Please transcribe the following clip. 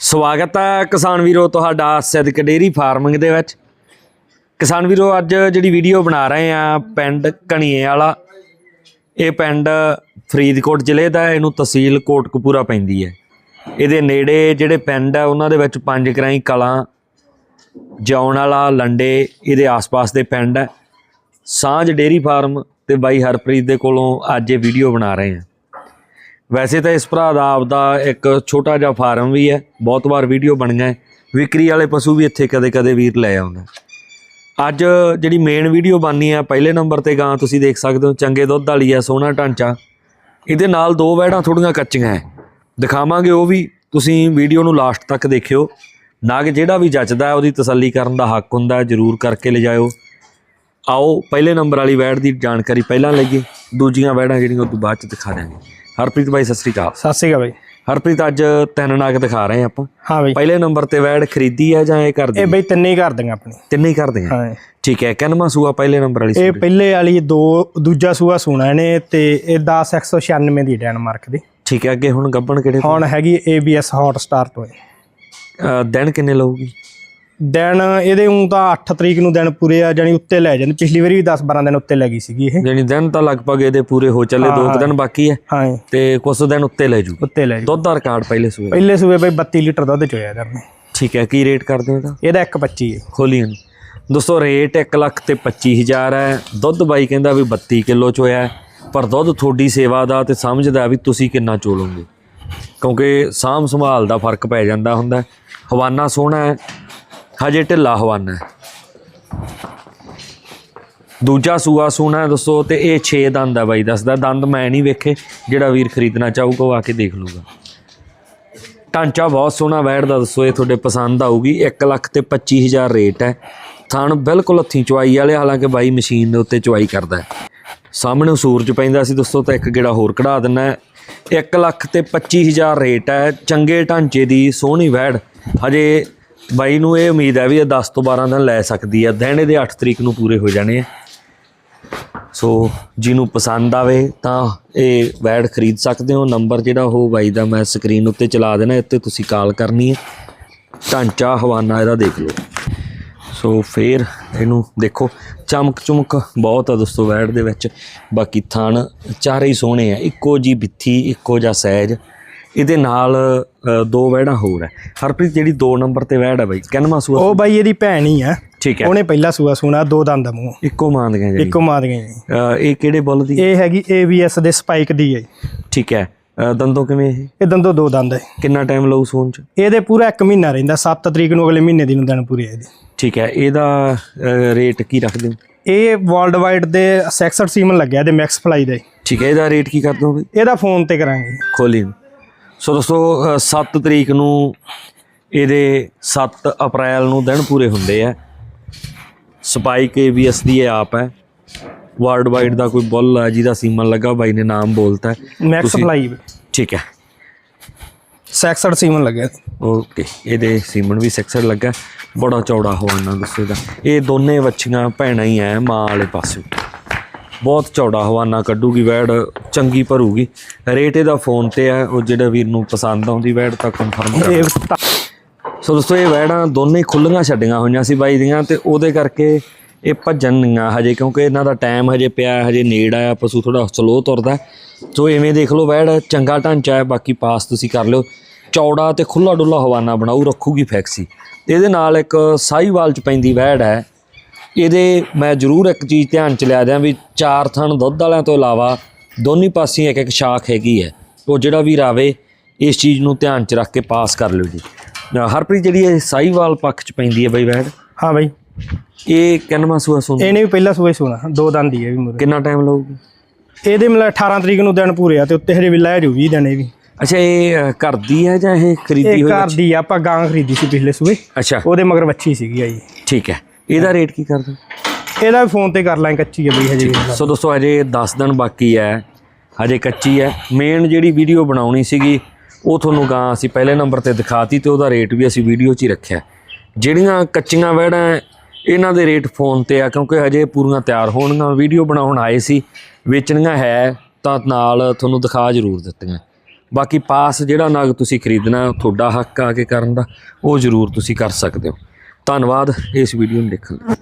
ਸਵਾਗਤ ਹੈ ਕਿਸਾਨ ਵੀਰੋ ਤੁਹਾਡਾ ਸਿੱਧਕ ਡੇਰੀ ਫਾਰਮਿੰਗ ਦੇ ਵਿੱਚ। ਕਿਸਾਨ ਵੀਰੋ, ਅੱਜ ਜਿਹੜੀ ਵੀਡੀਓ ਬਣਾ ਰਹੇ ਆ ਪਿੰਡ ਕਣੀਏ ਵਾਲਾ, ਇਹ ਪਿੰਡ ਫਰੀਦਕੋਟ ਜ਼ਿਲ੍ਹੇ ਦਾ ਇਹਨੂੰ ਤਹਿਸੀਲ ਕੋਟਕਪੂਰਾ ਪੈਂਦੀ ਹੈ। ਇਹਦੇ ਨੇੜੇ ਜਿਹੜੇ ਪਿੰਡ ਆ, ਉਹਨਾਂ ਦੇ ਵਿੱਚ ਪੰਜ ਕਰਾਈ ਕਲਾਂ ਜਿਉਣ ਵਾਲਾ, ਲੰਡੇ, ਇਹਦੇ ਆਸ-ਪਾਸ ਦੇ ਪਿੰਡ ਹੈ। ਸਾਂਝ ਡੇਰੀ ਫਾਰਮ ਤੇ ਬਾਈ ਹਰਪ੍ਰੀਤ ਦੇ ਕੋਲੋਂ ਅੱਜ ਇਹ ਵੀਡੀਓ ਬਣਾ ਰਹੇ ਆ। ਵੈਸੇ ਤਾਂ ਇਸ ਭਰਾ ਦਾ ਆਪਦਾ ਇੱਕ ਛੋਟਾ ਜਿਹਾ ਫਾਰਮ ਵੀ ਹੈ, ਬਹੁਤ ਵਾਰ ਵੀਡੀਓ ਬਣੀਆਂ ਹੈ। ਵਿਕਰੀ ਵਾਲੇ ਪਸ਼ੂ ਵੀ ਇੱਥੇ ਕਦੇ-ਕਦੇ ਵੀਰ ਲੈ ਆਉਂਦਾ ਅੱਜ ਜਿਹੜੀ ਮੇਨ ਵੀਡੀਓ ਬਣਨੀ ਹੈ, ਪਹਿਲੇ ਨੰਬਰ ਤੇ ਗਾਂ ਤੁਸੀਂ ਦੇਖ ਸਕਦੇ ਹੋ, ਚੰਗੇ ਦੁੱਧ ਵਾਲੀ ਹੈ, ਸੋਹਣਾ ਢਾਂਚਾ। ਇਹਦੇ ਨਾਲ ਦੋ ਵਹਿੜਾਂ ਥੋੜੀਆਂ ਕੱਚੀਆਂ ਹੈ। ਦਿਖਾਵਾਂਗੇ ਉਹ ਵੀ, ਤੁਸੀਂ ਵੀਡੀਓ ਨੂੰ ਲਾਸਟ ਤੱਕ ਦੇਖਿਓ। ਨਾ ਕਿ ਜਿਹੜਾ ਵੀ ਜੱਜਦਾ ਉਹਦੀ ਤਸੱਲੀ ਕਰਨ ਦਾ ਹੱਕ ਹੁੰਦਾ ਜ਼ਰੂਰ ਕਰਕੇ ਲਿਜਾਇਓ। ਆਓ, ਪਹਿਲੇ ਨੰਬਰ ਵਾਲੀ ਵੈੜ ਦੀ ਜਾਣਕਾਰੀ ਪਹਿਲਾਂ ਲਈਏ। ਦੂਜੀਆਂ ਵੈੜਾਂ ਜਿਹੜੀਆਂ, ਉਹ ਤੋਂ ਬਾਅਦ ਚ ਦਿਖਾ ਦਾਂਗੇ ਹਰਪ੍ਰੀਤ ਬਾਈ ਸਤਿ ਸ੍ਰੀ ਅਕਾਲ। ਸਤਿ ਸ਼੍ਰੀ ਅਕਾਲ ਬਾਈ। ਹਰਪ੍ਰੀਤ ਅੱਜ ਤਿੰਨ ਨਾਗ ਦਿਖਾ ਰਹੇ ਆਪਾਂ। ਹਾਂ ਬਾਈ। ਪਹਿਲੇ ਨੰਬਰ ਤੇ ਵੈੜ ਖਰੀਦੀ ਹੈ ਜਾਂ ਇਹ ਕਰਦੀ ਇਹ ਬਾਈ ਤਿੰਨੇ ਹੀ ਕਰ ਦਾਂਗੇ ਆਪਣੀ। ਤਿੰਨੇ ਹੀ ਕਰਦੇ ਆ ਹਾਂ। ਠੀਕ ਹੈ ਕਿੰਨਵਾਂ ਸੂਆ ਪਹਿਲੇ ਨੰਬਰ ਵਾਲੀ ਇਹ ਪਹਿਲੇ ਵਾਲੀ ਦੋ ਦੂਜਾ ਸੂਆ ਸੁਣਾ ਨੇ ਤੇ ਇਹ 10 196 ਦੀ ਡੈਨਮਾਰਕ ਦੀ। ਠੀਕ ਹੈ ਅੱਗੇ ਹੁਣ ਗੱਬਣ ਕਿਹੜੇ ਹੁਣ ਹੈਗੀ ABS ਹੌਟ ਸਟਾਰ ਤੋਂ ਦਿਨ ਕਿੰਨੇ ਲਊਗੀ? ਦਿਨ ਇਹਦੇ ਉਂ ਤਾਂ 8 ਤਰੀਕ ਨੂੰ ਦਿਨ ਪੂਰੇ ਆ ਜਾਨੀ ਉੱਤੇ ਲੈ ਜਾਂਦੇ। ਪਿਛਲੀ ਵਾਰੀ ਵੀ 10 12 ਦਿਨ ਉੱਤੇ ਲੈ ਗਈ ਸੀਗੀ ਇਹ। ਜਾਨੀ ਦਿਨ ਤਾਂ ਲਗਭਗ ਇਹਦੇ ਪੂਰੇ ਹੋ ਚੱਲੇ ਦੋ ਕੁ ਦਿਨ ਬਾਕੀ ਹੈ। ਹਾਂ। ਤੇ ਕੁਝ ਦਿਨ ਉੱਤੇ ਲੈ ਜੂ। ਉੱਤੇ ਲੈ ਜੀ। ਦੁੱਧ ਦਾ ਰਿਕਾਰਡ ਪਹਿਲੇ ਸੂਏ ਪਹਿਲੇ ਸੂਏ ਬਾਈ 32 ਲੀਟਰ ਦੁੱਧ ਚੋਇਆ ਕਰਨੇ ਠੀਕ ਹੈ ਕੀ ਰੇਟ ਕਰਦੇ ਹੋ ਇਹਦਾ? ਇਹਦਾ 125 ਹੈ। ਖੋਲੀਆਂ ਦੋਸਤੋ ਰੇਟ 1 ਲੱਖ ਤੇ 25000 ਹੈ। ਦੁੱਧ ਬਾਈ ਕਹਿੰਦਾ ਵੀ 32 ਕਿਲੋ ਚ ਹੋਇਆ ਹੈ, ਪਰ ਦੁੱਧ ਤੁਹਾਡੀ ਸੇਵਾ ਦਾ ਤੇ ਸਮਝਦਾ ਵੀ ਤੁਸੀਂ ਕਿੰਨਾ ਚੋਲੋਗੇ। ਕਿਉਂਕਿ ਸਾਂਭ ਸੰਭਾਲ ਦਾ ਫ਼ਰਕ ਪੈ ਜਾਂਦਾ ਹੁੰਦਾ। ਹਵਾਨਾ ਸੋਹਣਾ ਹੈ। ਹਜੇ ਢਿੱਲਾ ਹਵਾਨਾ ਹੈ। ਦੂਜਾ ਸੂਆ ਸੂਣਾ ਦੱਸੋ ਦੋਸਤੋ, ਤੇ ਇਹ 6 ਦੰਦ ਹੈ ਬਾਈ, ਦੱਸਦਾ ਦੰਦ ਮੈਂ ਨਹੀਂ ਵੇਖੇ, ਜਿਹੜਾ ਵੀਰ ਖਰੀਦਣਾ ਚਾਹੂਗਾ ਉਹ ਆ ਕੇ ਦੇਖ ਲੂਗਾ ਢਾਂਚਾ ਬਹੁਤ ਸੋਹਣਾ ਬੈਠਦਾ ਦੱਸੋ ਇਹ ਤੁਹਾਡੇ ਪਸੰਦ ਆਊਗੀ। 1 ਲੱਖ ਤੇ 25000 ਰੇਟ ਹੈ। ਥਣ ਬਿਲਕੁਲ ਹੱਥੀਂ ਚੁਆਈ ਵਾਲੇ, ਹਾਲਾਂਕਿ ਬਾਈ ਮਸ਼ੀਨ ਦੇ ਉੱਤੇ ਚੁਆਈ ਕਰਦਾ ਸਾਹਮਣੇ ਸੂਰਜ ਪੈਂਦਾ ਸੀ ਦੋਸਤੋ, ਤਾਂ ਇੱਕ ਗੇੜਾ ਹੋਰ ਕਢਾ ਦਿੰਨਾ ਹੈ। 1 ਲੱਖ ਤੇ 25000 ਰੇਟ ਹੈ। ਚੰਗੇ ਢਾਂਚੇ ਦੀ ਸੋਹਣੀ ਵੈੜ, ਹਜੇ ਬਾਈ ਨੂੰ ਇਹ ਉਮੀਦ ਹੈ ਵੀ ਇਹ 10 ਤੋਂ 12 ਦਿਨ ਲੈ ਸਕਦੀ ਹੈ। ਦਿਨ ਇਹਦੇ 8 ਤਰੀਕ ਨੂੰ ਪੂਰੇ ਹੋ ਜਾਣੇ ਆ। ਸੋ ਜਿਹਨੂੰ ਪਸੰਦ ਆਵੇ ਤਾਂ ਇਹ ਵੈਡ ਖਰੀਦ ਸਕਦੇ ਹੋ। ਨੰਬਰ ਜਿਹੜਾ ਉਹ ਬਾਈ ਦਾ ਮੈਂ ਸਕਰੀਨ ਉੱਤੇ ਚਲਾ ਦੇਣਾ, ਇੱਥੇ ਤੁਸੀਂ ਕਾਲ ਕਰਨੀ ਹੈ। ਢਾਂਚਾ ਹਵਾਨਾ ਇਹਦਾ ਦੇਖ ਲਓ। ਸੋ ਫੇਰ ਇਹਨੂੰ ਦੇਖੋ। ਚਮਕ ਚਮਕ ਬਹੁਤ ਆ ਦੋਸਤੋ ਵੈਡ ਦੇ ਵਿੱਚ। ਬਾਕੀ ਥਣ ਚਾਰੇ ਹੀ ਸੋਹਣੇ ਆ। ਇੱਕੋ ਜੀ ਬਿੱਥੀ ਇੱਕੋ ਜਿਹਾ ਸਹਿਜ। ਇਹਦੇ ਨਾਲ ਦੋ ਵੈੜਾਂ ਹੋਰ ਹੈ। ਹਰਪ੍ਰੀਤ ਜਿਹੜੀ 2 ਨੰਬਰ ਤੇ ਵੈੜ ਹੈ ਬਾਈ ਕਿੰਨਵਾਂ ਸੂਆ ਉਹ ਬਾਈ ਇਹਦੀ ਭੈਣ ਹੀ ਆ ਠੀਕ ਹੈ। ਉਹਨੇ ਪਹਿਲਾ ਸੂਆ ਸੁਣਾ ਦੋ ਦੰਦ ਦਾ ਮੂੰਹ। ਇੱਕੋ ਮੰਨਦੀਆਂ ਜਿਹੜੀ ਇੱਕੋ ਮਾਰ ਗਏ ਅ, ਇਹ ਕਿਹੜੇ ਬੁੱਲ ਦੀ? ਇਹ ਹੈਗੀ ABS ਦੇ ਸਪਾਈਕ ਦੀ ਹੈ ਠੀਕ ਹੈ। ਦੰਦੋਂ ਕਿਵੇਂ ਇਹ? ਇਹ ਦੰਦੋ ਦੋ ਦੰਦ ਹੈ। ਕਿੰਨਾ ਟਾਈਮ ਲਊ ਸੂਣ ਚ? ਇਹਦੇ ਪੂਰਾ 1 ਮਹੀਨਾ ਰਹਿੰਦਾ 7 ਤਰੀਕ ਨੂੰ ਅਗਲੇ ਮਹੀਨੇ ਦੀ ਨੂੰ ਦਿਨ ਪੂਰੇ ਇਹਦੇ। ਠੀਕ ਹੈ। ਇਹਦਾ ਰੇਟ ਕੀ ਰੱਖਦੇ ਹੋ? ਇਹ ਵਰਲਡ ਵਾਈਡ ਦੇ 66 ਸੀਮਨ ਲੱਗਿਆ ਇਹਦੇ ਮੈਕਸ ਫਲਾਈ ਦੇ। ਠੀਕ ਹੈ। ਇਹਦਾ ਰੇਟ ਕੀ ਕਰਦੇ ਹੋ ਬਈ ਇਹਦਾ ਫੋਨ ਤੇ ਕਰਾਂਗੇ। ਖੋਲੀ। ਸੋ ਦੋਸਤੋ 7 ਤਰੀਕ ਨੂੰ ਇਹਦੇ 7 ਅਪ੍ਰੈਲ ਨੂੰ ਦਿਨ ਪੂਰੇ ਹੁੰਦੇ ਆ। ਸਪਾਈਕ ਏਬੀਐਸ ਦੀ ਇਹ ਆਪ ਹੈ। ਵਰਲਡ ਵਾਈਡ ਦਾ ਕੋਈ ਬੁੱਲ ਹੈ ਜਿਹਦਾ ਸੀਮਨ ਲੱਗਾ ਬਾਈ ਨੇ ਨਾਮ ਬੋਲਤਾ। ਮੈਕਸ ਫਲਾਈ ਠੀਕ ਹੈ। 66 ਸੀਮਨ ਲੱਗਿਆ। ਓਕੇ ਇਹਦੇ ਸੀਮਨ ਵੀ ਸੈਕਸਰ ਲੱਗਾ। ਬੜਾ ਚੌੜਾ ਹਵਾਨਾ ਦੱਸੋ ਇਹਦਾ। ਇਹ ਦੋਨੇ ਵੱਛੀਆਂ ਭੈਣਾਂ ਹੀ ਐ ਮਾਂ ਵਾਲੇ ਪਾਸੇ। ਬਹੁਤ ਚੌੜਾ ਹਵਾਨਾ ਕੱਢੂਗੀ ਵੈੜ ਚੰਗੀ ਭਰੂਗੀ। ਰੇਟ ਇਹਦਾ ਫੋਨ ਤੇ ਆ, ਉਹ ਜਿਹੜਾ ਵੀਰ ਨੂੰ ਪਸੰਦ ਆਉਂਦੀ, ਵੈੜ ਤਾਂ ਕਨਫਰਮ ਕਰ ਸੋ ਦੋਸਤੋ, ਇਹ ਵੈੜਾਂ ਦੋਨੇ ਖੁੱਲੀਆਂ ਛੱਡੀਆਂ ਹੋਈਆਂ ਸੀ ਬਾਈ ਦੀਆਂ ਤੇ ਉਹਦੇ ਕਰਕੇ ਇਹ ਭੱਜਣ ਨਹੀਂ ਹਜੇ, ਕਿਉਂਕਿ ਇਹਨਾਂ ਦਾ ਟਾਈਮ ਹਜੇ ਪਿਆ, ਹਜੇ ਨੇੜ ਆਇਆ, ਪਸ਼ੂ ਥੋੜਾ ਸਲੋ ਤੁਰਦਾ ਸੋ ਐਵੇਂ ਦੇਖ ਲਓ ਵੈੜ, ਚੰਗਾ ਢਾਂਚਾ ਹੈ, ਬਾਕੀ ਪਾਸ ਤੁਸੀਂ ਕਰ ਲਿਓ। ਚੌੜਾ ਤੇ ਖੁੱਲਾ ਡੁੱਲਾ ਹਵਾਨਾ ਬਣਾਉ ਰੱਖੂਗੀ ਫੈਕਸੀ ਇਹਦੇ ਨਾਲ ਇੱਕ ਸਾਈਵਾਲ ਚ ਪੈਂਦੀ ਵੈੜ ਹੈ। ਇਹਦੇ ਮੈਂ ਜ਼ਰੂਰ ਇੱਕ ਚੀਜ਼ ਧਿਆਨ ਚ ਲਿਆ ਦਿਆਂ ਵੀ ਚਾਰ ਥਣ ਦੁੱਧ ਵਾਲਿਆਂ ਤੋਂ ਇਲਾਵਾ ਦੋਨੀ ਪਾਸੇ ਇੱਕ ਇੱਕ ਸ਼ਾਖ ਹੈਗੀ ਹੈ। ਉਹ ਜਿਹੜਾ ਵੀ ਰਾਵੇ ਇਸ ਚੀਜ਼ ਨੂੰ ਧਿਆਨ ਚ ਰੱਖ ਕੇ ਪਾਸ ਕਰ ਲਿਓ ਜੀ। ਹਰਪ੍ਰੀਤ ਜਿਹੜੀ ਇਹ ਸਾਈਵਾਲ ਪੱਖ ਚ ਪੈਂਦੀ ਹੈ ਬਈ ਵੈੜ ਹਾਂ ਬਾਈ। ਇਹ ਕਿੰਨਵਾਂ ਸੂਆ ਸੁਣ ਇਹਨੇ ਵੀ ਪਹਿਲਾ ਸੂਆ ਹੀ ਸੁਣਾ ਦੋ ਦੰਦ ਹੀ ਹੈ ਵੀ ਮੁਰੇ। ਕਿੰਨਾ ਟਾਈਮ ਲਊਗੀ? ਇਹਦੇ ਮਤਲਬ 18 ਤਰੀਕ ਨੂੰ ਦਿਨ ਪੂਰੇ ਆ ਤੇ ਉੱਤੇ ਹਜੇ ਵੀ ਲੈ ਜੂ 20 ਦਿਨ ਇਹ ਵੀ। ਅੱਛਾ ਇਹ ਘਰ ਦੀ ਹੈ ਜਾਂ ਇਹ ਖਰੀਦੀ ਇਹ ਹੋਈ ਘਰ ਦੀ ਆ, ਆਪਾਂ ਗਾਂ ਖਰੀਦੀ ਸੀ ਪਿਛਲੇ ਸੂਏ। ਅੱਛਾ। ਉਹਦੇ ਮਗਰ ਵੱਛੀ ਸੀਗੀ ਆਈ। ਠੀਕ ਹੈ। ਇਹਦਾ ਰੇਟ ਕੀ ਕਰਦੇ? ਇਹਦਾ ਵੀ ਫੋਨ ਤੇ ਕਰ ਲਾਂ ਕੱਚੀ ਹੈ ਬਈ ਹਜੇ। ਸੋ ਦੋਸਤੋ, ਹਜੇ 10 ਦਿਨ ਬਾਕੀ ਹੈ। ਹਜੇ ਕੱਚੀ ਹੈ। ਮੇਨ ਜਿਹੜੀ ਵੀਡੀਓ ਬਣਾਉਣੀ ਸੀਗੀ, ਉਹ ਤੁਹਾਨੂੰ ਗਾਂ ਅਸੀਂ ਪਹਿਲੇ ਨੰਬਰ ਤੇ ਦਿਖਾਤੀ ਤੇ ਉਹਦਾ ਰੇਟ ਵੀ ਅਸੀਂ ਵੀਡੀਓ 'ਚ ਹੀ ਰੱਖਿਆ। ਜਿਹੜੀਆਂ ਕੱਚੀਆਂ ਵੈੜਾਂ ਇਹਨਾਂ ਦੇ ਰੇਟ ਫੋਨ ਤੇ ਆ, ਕਿਉਂਕਿ ਹਜੇ ਪੂਰੀਆਂ ਤਿਆਰ ਹੋਣਗੀਆਂ। ਵੀਡੀਓ ਬਣਾਉਣ ਆਏ ਸੀ, ਵੇਚਣੀਆਂ ਹੈ, ਤਾਂ ਨਾਲ ਤੁਹਾਨੂੰ ਦਿਖਾ ਜ਼ਰੂਰ ਦਿੱਤੀਆਂ। ਬਾਕੀ ਪਾਸ ਜਿਹੜਾ ਨਗ ਤੁਸੀਂ ਖਰੀਦਣਾ, ਤੁਹਾਡਾ ਹੱਕ ਆ ਕੇ ਕਰਨ ਦਾ, ਉਹ ਜ਼ਰੂਰ ਤੁਸੀਂ ਕਰ ਸਕਦੇ ਹੋ। ਧੰਨਵਾਦ, ਇਸ ਵੀਡੀਓ ਨੂੰ ਦੇਖਣ ਲਈ।